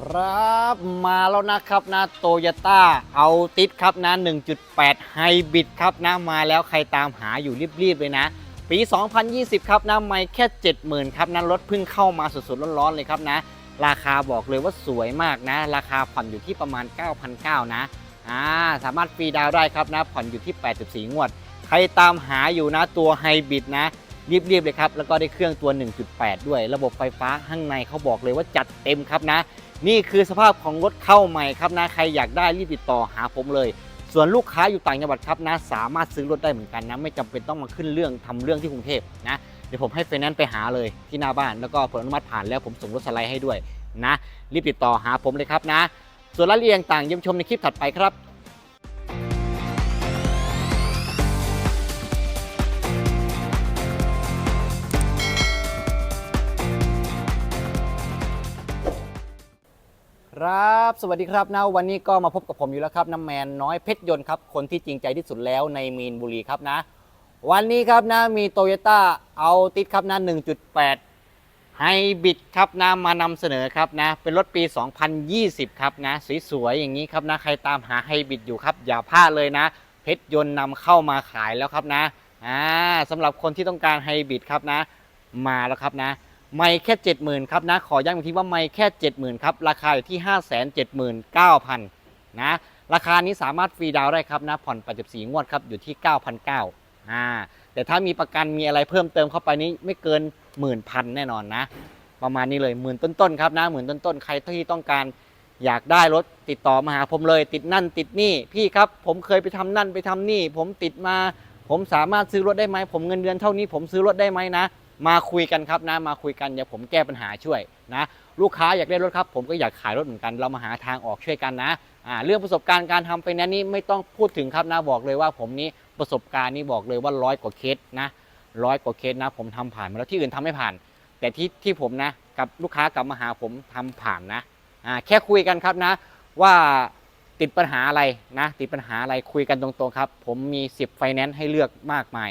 ครับมาแล้วนะครับนะโตโยต้าเอาติดครับนะ 1.8 ไฮบริดครับนะมาแล้วใครตามหาอยู่รีบๆเลยนะ ปี 2020 ครับนะไม่แค่ 70,000 ครับนะรถเพิ่งเข้ามาสดๆร้อนๆเลยครับนะ ราคาบอกเลยว่าสวยมากนะ ราคาผ่อนอยู่ที่ประมาณ 9,900 นะอ่าสามารถฟรีดาวได้ครับนะ ผ่อนอยู่ที่ 84 งวด ใครตามหาอยู่นะตัวไฮบริดนะรีบๆเลยครับ แล้วก็ได้เครื่องตัว 1.8 ด้วย ระบบไฟฟ้าข้างในเขาบอกเลยว่าจัดเต็มครับนะ นี่คือสภาพของรถเข้าใหม่ครับนะใครอยากได้รีบติดต่อหาผมเลย ส่วนลูกค้าอยู่ต่างจังหวัดครับนะสามารถซื้อรถได้เหมือนกันนะไม่จำเป็นต้องมาขึ้นเรื่องทำเรื่องที่กรุงเทพนะเดี๋ยวผมให้ไฟแนนซ์ไปหาเลยที่หน้าบ้านแล้วก็ผลอนุมัติผ่านแล้วผมส่งรถสไลด์ให้ด้วยนะ รีบติดต่อหาผมเลยครับนะ ส่วนรายละเอียดต่างเยี่ยมชมในคลิปถัดไปครับ ครับ สวัสดีครับนะวันนี้ก็มาพบกับผมอยู่แล้วครับน้ำแมนน้อยเพชรยนต์ครับ คนที่จริงใจที่สุดแล้วในมีนบุรีครับนะ วันนี้ครับนะมีโตโยต้าเอาติดครับนะ 1.8 ไฮบริดครับนะมานำเสนอครับนะ เป็นรถปี 2020 ครับนะ สวยๆ อย่างนี้ครับนะ ใครตามหาไฮบริดอยู่ครับ อย่าพลาดเลยนะ เพชรยนต์นำเข้ามาขายแล้วครับนะอ่าสำหรับคนที่ต้องการไฮบริดครับนะ มาแล้วครับนะ ไม่แค่70,000ครับนะขอย้ำอีกทีว่าไม่แค่ 70,000ครับราคาอยู่ที่ 579,000นะราคานี้สามารถฟรีดาวได้ครับนะผ่อน84งวดครับอยู่ที่ 9,900อ่าแต่ถ้ามีประกันมีอะไรเพิ่มเติมเข้าไปนี้ไม่เกินหมื่นพันแน่นอนนะ ประมาณนี้เลยหมื่นต้นๆครับนะหมื่นต้นๆใครที่ต้องการอยากได้รถติดต่อมาหาผมเลย ติดนั่นติดนี่พี่ครับ ผมเคยไปทำนั่นไปทำนี่ ผมติดมา ผมสามารถซื้อรถได้ไหมผมเงินเดือนเท่านี้ ผมซื้อรถได้ไหมนะ มาคุยกันครับนะมาคุยกันเดี๋ยวผมแก้ปัญหาช่วยนะลูกค้าอยากได้รถครับ ผมก็อยากขายรถเหมือนกันเรามาหาทางออกช่วยกันนะอ่าเรื่องประสบการณ์การทำไฟแนนซ์นี้ไม่ต้องพูดถึงครับนะบอกเลยว่าผมนี้ประสบการณ์นี่บอกเลยว่าร้อยกว่าเคสนะร้อยกว่าเคสนะ ผมทำผ่านมาแล้วที่อื่นทำไม่ผ่าน แต่ที่ที่ผมนะกับลูกค้ากลับมาหาผมทำผ่านนะอ่าแค่คุยกันครับนะ ว่าติดปัญหาอะไรนะ ติดปัญหาอะไรคุยกันตรงๆครับ ผมมี 10 ไฟแนนซ์ให้เลือกมากมาย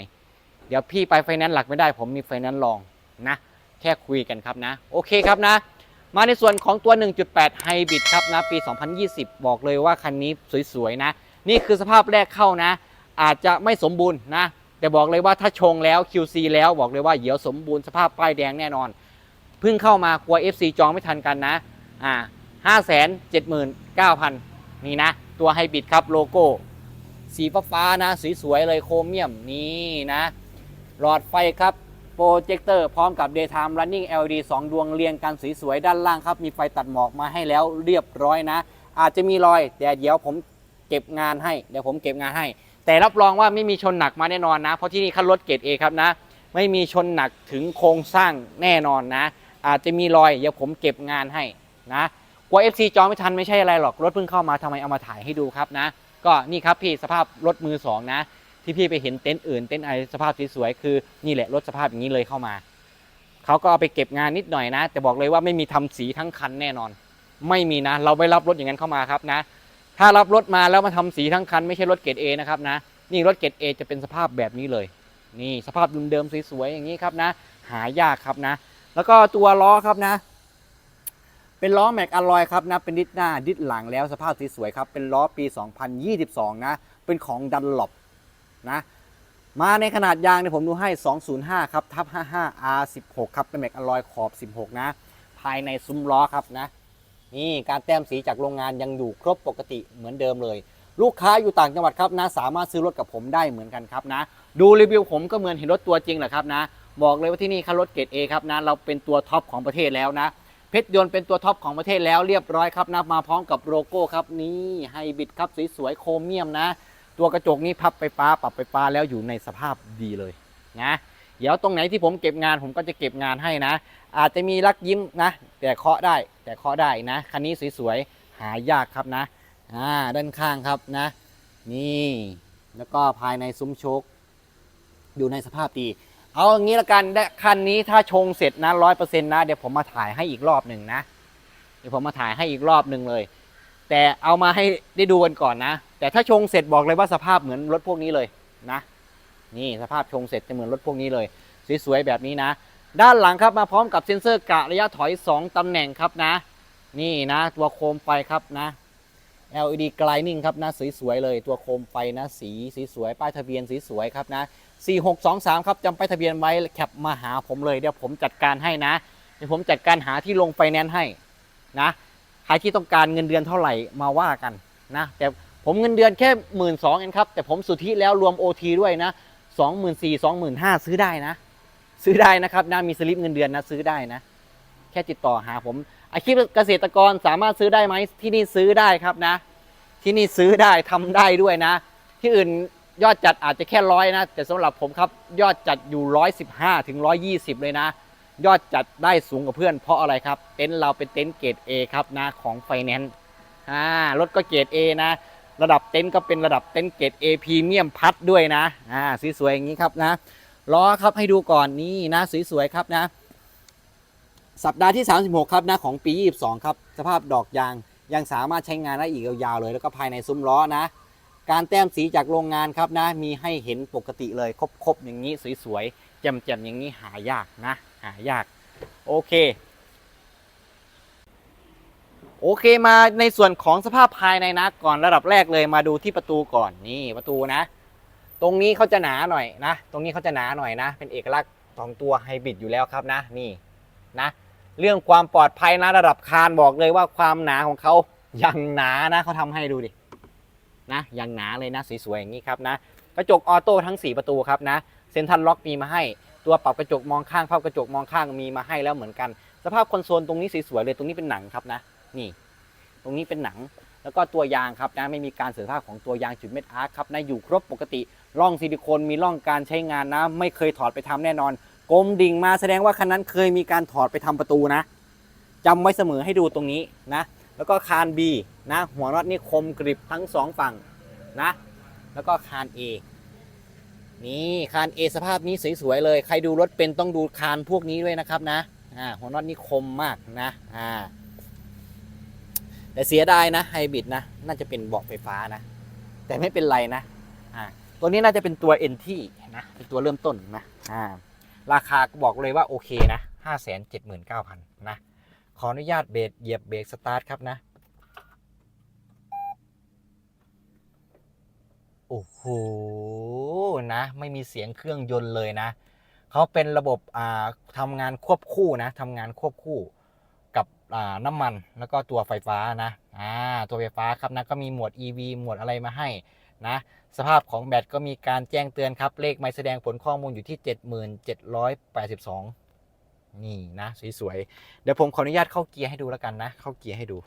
เดี๋ยวพี่ไปไฟแนนซ์หลักไม่ได้ ผมมีไฟแนนซ์รองนะแค่คุยกันครับนะ โอเคครับนะ มาในส่วนของตัว 1.8ไฮบริดครับนะ ปี 2020 บอกเลยว่าคันนี้สวยๆนะ นี่คือสภาพแรกเข้านะ อาจจะไม่สมบูรณ์นะ แต่บอกเลยว่าถ้าชงแล้ว QC แล้วบอกเลยว่าเดี๋ยวสมบูรณ์สภาพป้ายแดงแน่นอน เพิ่งเข้ามากลัว FC จองไม่ทันกันนะ อ่า 579,000 นี่นะ ตัวไฮบริดครับโลโก้ สีฟ้าๆนะสวยๆเลยโครเมียมนี่นะ หลอดไฟครับโปรเจคเตอร์พร้อมกับ Daytime Running LED 2 ดวงเรียงกันสวยๆด้านล่างครับ มีไฟตัดหมอกมาให้แล้วเรียบร้อยนะ อาจจะมีรอย แต่เดี๋ยวผมเก็บงานให้ เดี๋ยวผมเก็บงานให้ แต่รับรองว่าไม่มีชนหนักมาแน่นอนนะ เพราะที่นี่คันรถเกรดเอครับนะ ไม่มีชนหนักถึงโครงสร้างแน่นอนนะ อาจจะมีรอยเดี๋ยวผมเก็บงานให้นะกลัว FC จองไม่ทันไม่ใช่อะไรหรอกรถเพิ่งเข้ามาทำไมเอามาถ่ายให้ดูครับนะ ก็นี่ครับพี่สภาพรถมือสองนะ ที่พี่ไปเห็นเต็นท์อื่นเต็นท์อะไรสภาพสวยๆคือนี่แหละรถสภาพอย่างนี้เลยเข้ามาเขาก็เอาไปเก็บงานนิดหน่อยนะ แต่บอกเลยว่าไม่มีทำสีทั้งคันแน่นอน ไม่มีนะ เราไม่รับรถอย่างนั้นเข้ามาครับนะ ถ้ารับรถมาแล้วมาทำสีทั้งคันไม่ใช่รถเกรดเอนะครับนะนี่รถเกรดเอจะเป็นสภาพแบบนี้เลย นี่สภาพเดิมๆสวยๆอย่างนี้ครับนะ หายากครับนะ แล้วก็ตัวล้อครับนะเป็นล้อแม็กอลลอยครับนะเป็นดิสหน้าดิสหลังแล้วสภาพสวยๆครับเป็นล้อปี 2022 นะ เป็นของดันหลบ นะมาในขนาดยางเนี่ยผมดูให้ 205 ครับทับ55 R16 ครับเป็นแม็กอลลอยขอบ 16 นะ ภายในซุ้มล้อครับนะ นี่การแต้มสีจากโรงงานยังอยู่ครบปกติเหมือนเดิมเลย ลูกค้าอยู่ต่างจังหวัดครับนะ สามารถซื้อรถกับผมได้เหมือนกันครับนะ ดูรีวิวผมก็เหมือนเห็นรถตัวจริงแหละครับนะ บอกเลยว่าที่นี่คันรถเกรด A ครับนะ เราเป็นตัวท็อปของประเทศแล้วนะ เพชรยนต์เป็นตัวท็อปของประเทศแล้วเรียบร้อยครับนะมาพร้อมกับโลโก้ครับนี่ไฮบริดครับสวยๆโครเมียมนะ ตัวกระจกนี่พับไฟฟ้าปรับไฟฟ้าแล้วอยู่ในสภาพดีเลยนะเดี๋ยวตรงไหนที่ผมเก็บงานผมก็จะเก็บงานให้นะ อาจจะมีรักยิ้มนะ แต่เคาะได้แต่เคาะได้นะคันนี้สวยๆหายากครับนะอ่าด้านข้างครับนะ นี่แล้วก็ภายในซุ้มโชคอยู่ในสภาพดีเอาอย่างนี้ละกันคันนี้ถ้าชงเสร็จนะร้อยเปอร์เซ็นต์นะ เดี๋ยวผมมาถ่ายให้อีกรอบหนึ่งนะ เดี๋ยวผมมาถ่ายให้อีกรอบหนึ่งเลย แต่เอามาให้ได้ดูกันก่อนนะ แต่ถ้าชงเสร็จบอกเลยว่าสภาพเหมือนรถพวกนี้เลยนะ นี่สภาพชงเสร็จจะเหมือนรถพวกนี้เลย สวยๆแบบนี้นะ ด้านหลังครับมาพร้อมกับเซ็นเซอร์กะระยะถอย 2 ตำแหน่งครับนะ นี่นะตัวโคมไฟครับนะ LED Gliding ครับนะสวยๆเลยตัวโคมไฟนะสีสีสวย ป้ายทะเบียนสีสวยครับนะ 4623 ครับจำป้ายทะเบียนไว้แคปมาหาผมเลยเดี๋ยวผมจัดการให้นะเดี๋ยวผมจัดการหาที่ลงไฟแนนซ์ให้นะ รที่ต้องการเงินเดือนเท่าไหร่มาว่ากันนะแต่ผมเงินเดือนแค่หมื่นสองเองครับ แต่ผมสุทธิแล้วรวม OT ด้วยนะสองหมื่นสี่สองหมื่นห้าซื้อได้นะ ซื้อได้นะครับนะมีสลิปเงินเดือนนะซื้อได้นะ แค่ติดต่อหาผมอาชีพเกษตรกรสามารถซื้อได้ไหมที่นี่ซื้อได้ครับนะ ที่นี่ซื้อได้ทำได้ด้วยนะ ที่อื่นยอดจัดอาจจะแค่ร้อยนะ แต่สำหรับผมครับยอดจัดอยู่ร้อยสิบห้าถึงร้อยี่สิบเลยนะ ยอดจัดได้สูงกว่าเพื่อนเพราะอะไรครับ เต็นท์เราเป็นเต็นท์เกรด A ครับนะของไฟแนนซ์อ่ารถก็เกรด A นะ ระดับเต็นท์ก็เป็นระดับเต็นท์เกรด A พรีเมียมพัดด้วยนะอ่าสวยๆอย่างนี้ครับนะล้อครับให้ดูก่อนนี่นะสวยๆครับนะ สัปดาห์ที่ 36 ครับนะของปี 22 ครับ สภาพดอกยางยังสามารถใช้งานได้อีกยาวๆเลย แล้วก็ภายในซุ้มล้อนะ การแต้มสีจากโรงงานครับนะ มีให้เห็นปกติเลยครบๆอย่างนี้สวยๆแจ่มๆอย่างนี้หายากนะ หายากโอเค โอเคมาในส่วนของสภาพภายในนะก่อนระดับแรกเลยมาดูที่ประตูก่อนนี่ประตูนะ ตรงนี้เขาจะหนาหน่อยนะ ตรงนี้เขาจะหนาหน่อยนะ เป็นเอกลักษณ์ของตัวไฮบริดอยู่แล้วครับนะนี่นะ เรื่องความปลอดภัยนะระดับคานบอกเลยว่าความหนาของเขายังหนานะเขาทำให้ดูดินะยังหนาเลยนะสวยๆอย่างนี้ครับนะกระจกออโต้ทั้ง 4 ประตูครับนะเซ็นทันล็อกมีมาให้ ตัวปรับกระจกมองข้างภาพกระจกมองข้างมีมาให้แล้วเหมือนกัน สภาพคอนโซลตรงนี้สวยๆเลยตรงนี้เป็นหนังครับนะนี่ ตรงนี้เป็นหนังแล้วก็ตัวยางครับนะไม่มีการเสื่อมสภาพของตัวยางจุดเม็ดอาร์คครับนะอยู่ครบปกติร่องซิลิโคนมีร่องการใช้งานนะ ไม่เคยถอดไปทำแน่นอนกลมดิ่งมาแสดงว่าคันนั้นเคยมีการถอดไปทำประตูนะจำไว้เสมอให้ดูตรงนี้นะ แล้วก็คาน B นะ หัวน็อตนี่คมกริบทั้งสองฝั่งนะ แล้วก็คาน A นี่คาน A สภาพนี้สวยๆเลย ใครดูรถเป็นต้องดูคานพวกนี้ด้วยนะครับนะอ่าหัวน็อตนี่คมมากนะอ่าแต่เสียดายนะไฮบริดนะ น่าจะเป็นเบาะไฟฟ้านะ แต่ไม่เป็นไรนะอ่าตัวนี้น่าจะเป็นตัวเอ็นที่นะเป็นตัวเริ่มต้นนะอ่าราคาบอกเลยว่าโอเคนะห้าแสนเจ็ดหมื่นเก้าพันนะ ขออนุญาตเบรกเหยียบเบรกสตาร์ทครับนะ โอ้โหนะ ไม่มีเสียงเครื่องยนต์เลยนะเขาเป็นระบบอ่าทำงานควบคู่นะทำงานควบคู่กับน้ำมันแล้วก็ตัวไฟฟ้านะาตัวไฟฟ้าครับนะก็มีหมวด EV หมวดอะไรมาให้นะสภาพของแบตก็มีการแจ้งเตือนครับ เลขไม่แสดงผลข้อมูลอยู่ที่ 7782 นี่นะ สวยๆ เดี๋ยวผมขออนุญาตเข้าเกียร์ให้ดูแล้วกันนะ เข้าเกียร์ให้ดู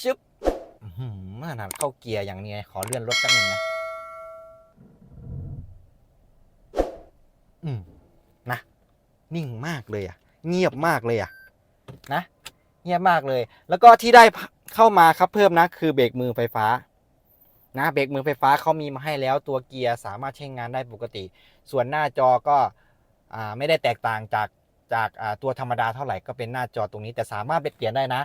ชึบ หือขนาดเข้าเกียร์อย่างนี้ไงขอเลื่อนรถแป๊บนึงนะอืมนะนิ่งมากเลยอะ เงียบมากเลยอะ นะ เงียบมากเลย แล้วก็ที่ได้เข้ามาครับเพิ่มนะ คือเบรกมือไฟฟ้า นะเบรกมือไฟฟ้าเขามีมาให้แล้วตัวเกียร์สามารถใช้งานได้ปกติ ส่วนหน้าจอก็อ่าไม่ได้แตกต่างจากจากตัวธรรมดาเท่าไหร่ก็เป็นหน้าจอตรงนี้ แต่สามารถไปเปลี่ยนได้นะ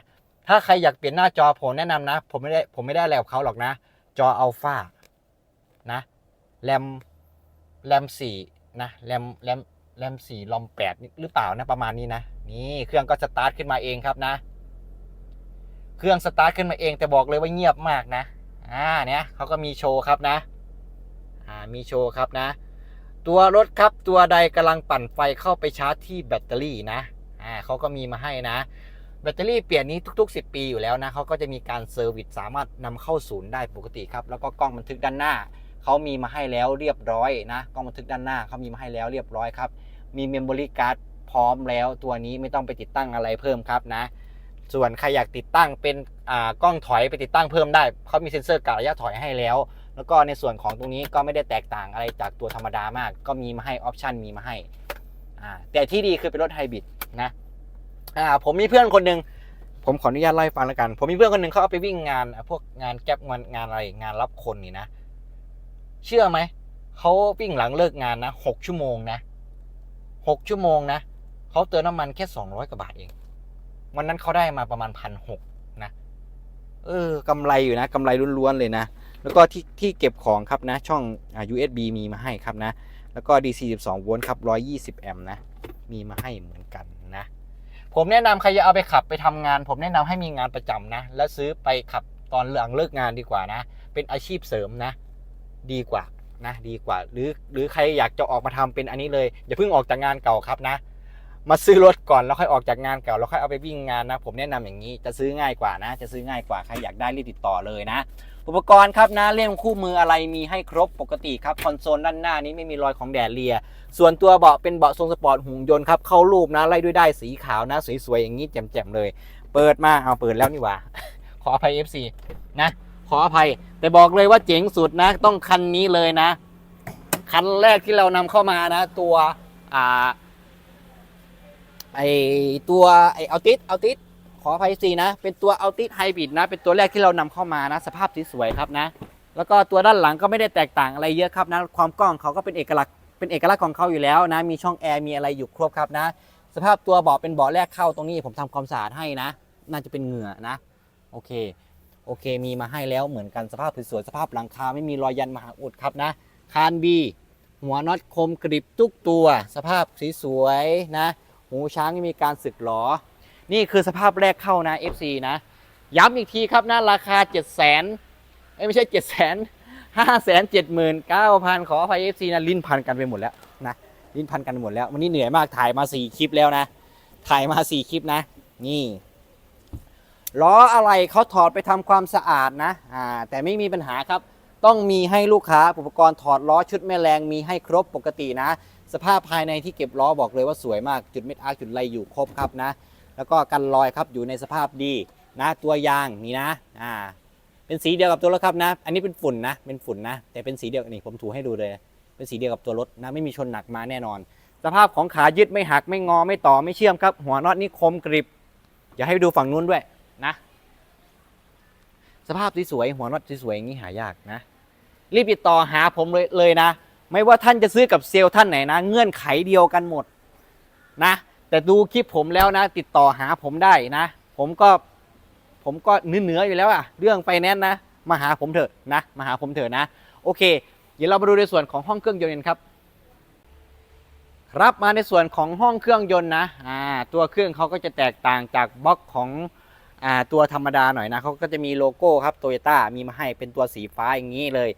ถ้าใครอยากเปลี่ยนหน้าจอผมแนะนำนะ ผมไม่ได้ผมไม่ได้อะไรกับเขาหรอกนะ จออัลฟานะแรมแรมสี่นะแรมแรมแรมสี่ลอมแปดหรือเปล่านะประมาณนี้นะ นี่เครื่องก็สตาร์ทขึ้นมาเองครับนะ เครื่องสตาร์ทขึ้นมาเองแต่บอกเลยว่าเงียบมากนะอ่าเนี่ยเขาก็มีโชว์ครับนะอ่ามีโชว์ครับนะ ตัวรถครับตัวใดกำลังปั่นไฟเข้าไปชาร์จที่แบตเตอรี่นะอ่าเขาก็มีมาให้นะ แบตเตอรี่เปลี่ยนนี้ทุก ๆ 10 ปีอยู่แล้วนะเขาก็จะมีการเซอร์วิสสามารถนำเข้าศูนย์ได้ปกติครับ แล้วก็กล้องบันทึกด้านหน้าเขามีมาให้แล้วเรียบร้อยนะกล้องบันทึกด้านหน้าเขามีมาให้แล้วเรียบร้อยครับมีเมมโมรี่การ์ดพร้อมแล้วตัวนี้ไม่ต้องไปติดตั้งอะไรเพิ่มครับนะ ส่วนใครอยากติดตั้งเป็นกล้องถอยไปติดตั้งเพิ่มได้เขามีเซ็นเซอร์กะระยะถอยให้แล้ว แล้วก็ในส่วนของตรงนี้ก็ไม่ได้แตกต่างอะไรจากตัวธรรมดามาก ก็มีมาให้ออปชันมีมาให้แต่ที่ดีคือเป็นรถไฮบริดนะ อ่าผมมีเพื่อนคนหนึ่งผมขออนุญาตเล่าให้ฟังแล้วกัน ผมมีเพื่อนคนหนึ่งเขาเอาไปวิ่งงานพวกงานแก๊ปงานงานอะไรงานรับคนนี่นะ เชื่อไหมเขาวิ่งหลังเลิกงานนะหกชั่วโมงนะหกชั่วโมงนะเขาเติมน้ำมันแค่สองร้อยกว่าบาทเอง วันนั้นเขาได้มาประมาณพันหกนะเออกำไรอยู่นะกำไรล้วนๆเลยนะ แล้วก็ที่ที่เก็บของครับนะ ช่องอ่า USB มีมาให้ครับนะ แล้วก็ DC 12โวลต์ครับ120 แอมป์นะ มีมาให้เหมือนกัน ผมแนะนำใครจะเอาไปขับไปทำงาน ผมแนะนำให้มีงานประจำนะ แล้วซื้อไปขับตอนหลังเลิกงานดีกว่านะ เป็นอาชีพเสริมนะ ดีกว่านะ ดีกว่า หรือหรือใครอยากจะออกมาทำเป็นอันนี้เลยอย่าเพิ่งออกจากงานเก่าครับนะ มาซื้อรถก่อนแล้วค่อยออกจากงานเก่าแล้วค่อยเอาไปวิ่งงานนะ ผมแนะนำอย่างนี้จะซื้อง่ายกว่านะ จะซื้อง่ายกว่าใครอยากได้รีบติดต่อเลยนะ อุปกรณ์ครับนะเล่มคู่มืออะไรมีให้ครบปกติครับคอนโซลด้านหน้านี้ไม่มีรอยของแดดเลีย ส่วนตัวเบาะเป็นเบาะทรงสปอร์ตหุ่นยนต์ครับเข้ารูปนะไล่ด้วยได้สีขาวนะ สวยๆอย่างนี้แจ่มๆเลย เปิดมาเอาเปิดแล้วนี่หว่าขออภัย FC นะขออภัย แต่บอกเลยว่าเจ๋งสุดนะ ต้องคันนี้เลยนะ คันแรกที่เรานำเข้ามานะ ตัวอ่า ไอตัวไอเอาติสเอาติสขออภัยสีนะ เป็นตัวเอาติสไฮบริดนะ เป็นตัวแรกที่เรานำเข้ามานะ สภาพสวยๆครับนะ แล้วก็ตัวด้านหลังก็ไม่ได้แตกต่างอะไรเยอะครับนะ ความกล้องเขาก็เป็นเอกลักษณ์เป็นเอกลักษณ์ของเขาอยู่แล้วนะ มีช่องแอร์มีอะไรอยู่ครบครับนะ สภาพตัวเบาะเป็นเบาะแรกเข้าตรงนี้ผมทำความสะอาดให้นะ น่าจะเป็นเหงื่อนะ โอเค โอเค มีมาให้แล้วเหมือนกันสภาพสวยๆสภาพหลังคาไม่มีรอยยันมหาอุดครับนะ คานบีหัวน็อตคมกริบทุกตัว สภาพสีสวยนะ หูช้างม่มีการสึกหรอ นี่คือสภาพแรกเข้านะ FC นะ ย้ำอีกทีครับนะราคา 7 0 0 0 0 0ไม่ใช่ 7 0 0 0 0 5 7 9 0 0 0 ขออภัย FC นะลิ้นพันกันไปหมดแล้วนะลิ้นพันกันหมดแล้ว วันนี้เหนื่อยมากถ่ายมา 4 คลิปแล้วนะ ถ่ายมา 4 คลิปนะ นี่ล้ออะไรเขาถอดไปทำความสะอาดนะอ่าแต่ไม่มีปัญหาครับ ต้องมีให้ลูกค้าอุปกรณ์ถอดล้อชุดแม่แรงมีให้ครบปกตินะ สภาพภายในที่เก็บล้อบอกเลยว่าสวยมากจุดเม็ดอาร์คจุดไรอยู่ครบครับนะ แล้วก็กันรอยครับอยู่ในสภาพดีนะ ตัวยางนี่นะอ่าเป็นสีเดียวกับตัวรถครับนะ อันนี้เป็นฝุ่นนะเป็นฝุ่นนะ แต่เป็นสีเดียวนี่ผมถูให้ดูเลย เป็นสีเดียวกับตัวรถนะไม่มีชนหนักมาแน่นอน สภาพของขายึดไม่หักไม่งอไม่ต่อไม่เชื่อมครับ หัวน็อตนี่คมกริบอย่าให้ดูฝั่งนู้นด้วยนะ สภาพสวยๆหัวน็อตสวยๆอย่างนี้หายากนะ รีบติดต่อหาผมเลยเลยนะ ไม่ว่าท่านจะซื้อกับเซลล์ท่านไหนนะ เงื่อนไขเดียวกันหมดนะ แต่ดูคลิปผมแล้วนะ ติดต่อหาผมได้นะ ผมก็ผมก็เนื้อๆอยู่แล้วอะเรื่องไฟแนนซ์นะ มาหาผมเถอะนะ มาหาผมเถอะนะ โอเค เดี๋ยวเรามาดูในส่วนของห้องเครื่องยนต์กันครับครับมาในส่วนของห้องเครื่องยนต์นะอ่าตัวเครื่องเขาก็จะแตกต่างจากบล็อกของ อ่าตัวธรรมดาหน่อยนะเขาก็จะมีโลโก้ครับโตโยต้ามีมาให้เป็นตัวสีฟ้าอย่างนี้เลย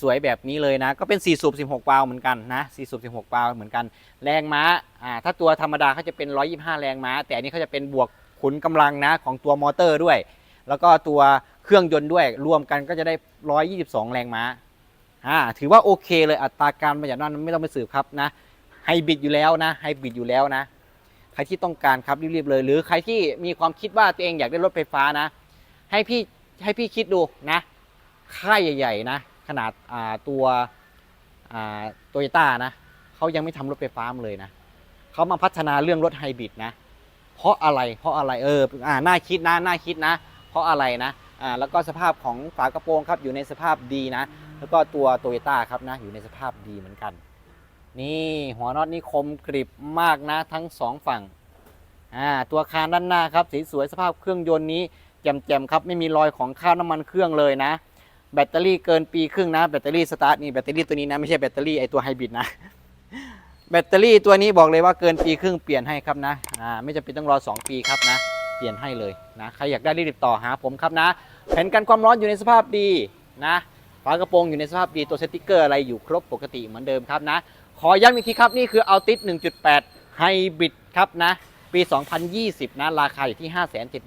สวยๆแบบนี้เลยนะ ก็เป็น4สูบ16วาล์วเหมือนกันนะ4สูบ16วาล์วเหมือนกัน แรงม้าอ่าถ้าตัวธรรมดาเขาจะเป็น 125 แรงม้า แต่อันนี้เขาจะเป็นบวกขุนกำลังนะของตัวมอเตอร์ด้วย แล้วก็ตัวเครื่องยนต์ด้วยรวมกันก็จะได้ 122 แรงม้าอ่าถือว่าโอเคเลยอัตราการประหยัดน้ำมันไม่ต้องไปสืบครับนะไฮบริดอยู่แล้วนะไฮบริดอยู่แล้วนะ ใครที่ต้องการครับรีบๆเลย หรือใครที่มีความคิดว่าตัวเองอยากได้รถไฟฟ้านะ ให้พี่ให้พี่คิดดูนะค่ายใหญ่ๆนะขนาดาตัวโตโยต้านะเขายังไม่ทำรถไฟฟ้ามาเลยนะเขามาพัฒนาเรื่องรถไฮบริดนะ เพราะอะไรเพราะอะไรเอออ่าน่าคิดนะน่าคิดนะ เพราะอะไรนะอ่าแล้วก็สภาพของฝากระโปรงครับอยู่ในสภาพดีนะ แล้วก็ตัวโตโยต้าครับนะอยู่ในสภาพดีเหมือนกัน นี่หัวน็อตนี่คมกริบมากนะทั้งสองฝั่งอ่าตัวคานด้านหน้าครับสีสวยสภาพเครื่องยนต์นี้แจ่มๆครับไม่มีรอยของค่าบน้ำมันเครื่องเลยนะ แบตเตอรี่เกินปีครึ่งนะแบตเตอรี่สตาร์ทนี่แบตเตอรี่ตัวนี้นะไม่ใช่แบตเตอรี่ไอตัวไฮบริดนะแบตเตอรี่ตัวนี้บอกเลยว่าเกินปีครึ่งเปลี่ยนให้ครับนะอ่าไม่จำเป็นต้องรอ 2 ปีครับนะเปลี่ยนให้เลยนะใครอยากได้รีบติดต่อหาผมครับนะแผ่นกันความร้อนอยู่ในสภาพดีนะ ฝากระโปรงอยู่ในสภาพดีตัวสติกเกอร์อะไรอยู่ครบปกติเหมือนเดิมครับนะ ขอย้ำอีกทีครับนี่คือ Altis 1.8 Hybrid ครับนะ ปี 2020 นะ ราคาอยู่ที่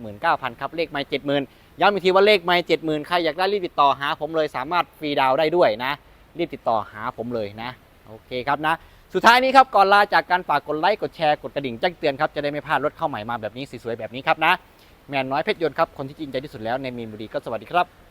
579,000 ครับ เลขไม่ 70,000 ย้ำอีกทีว่าเลขไม่ 70,000 ใครอยากได้รีบติดต่อหาผมเลยสามารถฟรีดาวได้ด้วยนะ รีบติดต่อหาผมเลยนะ โอเคครับนะสุดท้ายนี้ครับก่อนลาจากการฝากกดไลค์กดแชร์กดกระดิ่งแจ้งเตือนครับจะได้ไม่พลาดรถเข้าใหม่มาแบบนี้สวยๆแบบนี้ครับนะแมนน้อยเพชรยนต์ครับคนที่จริงใจที่สุดแล้วในมีนบุรีก็สวัสดีครับ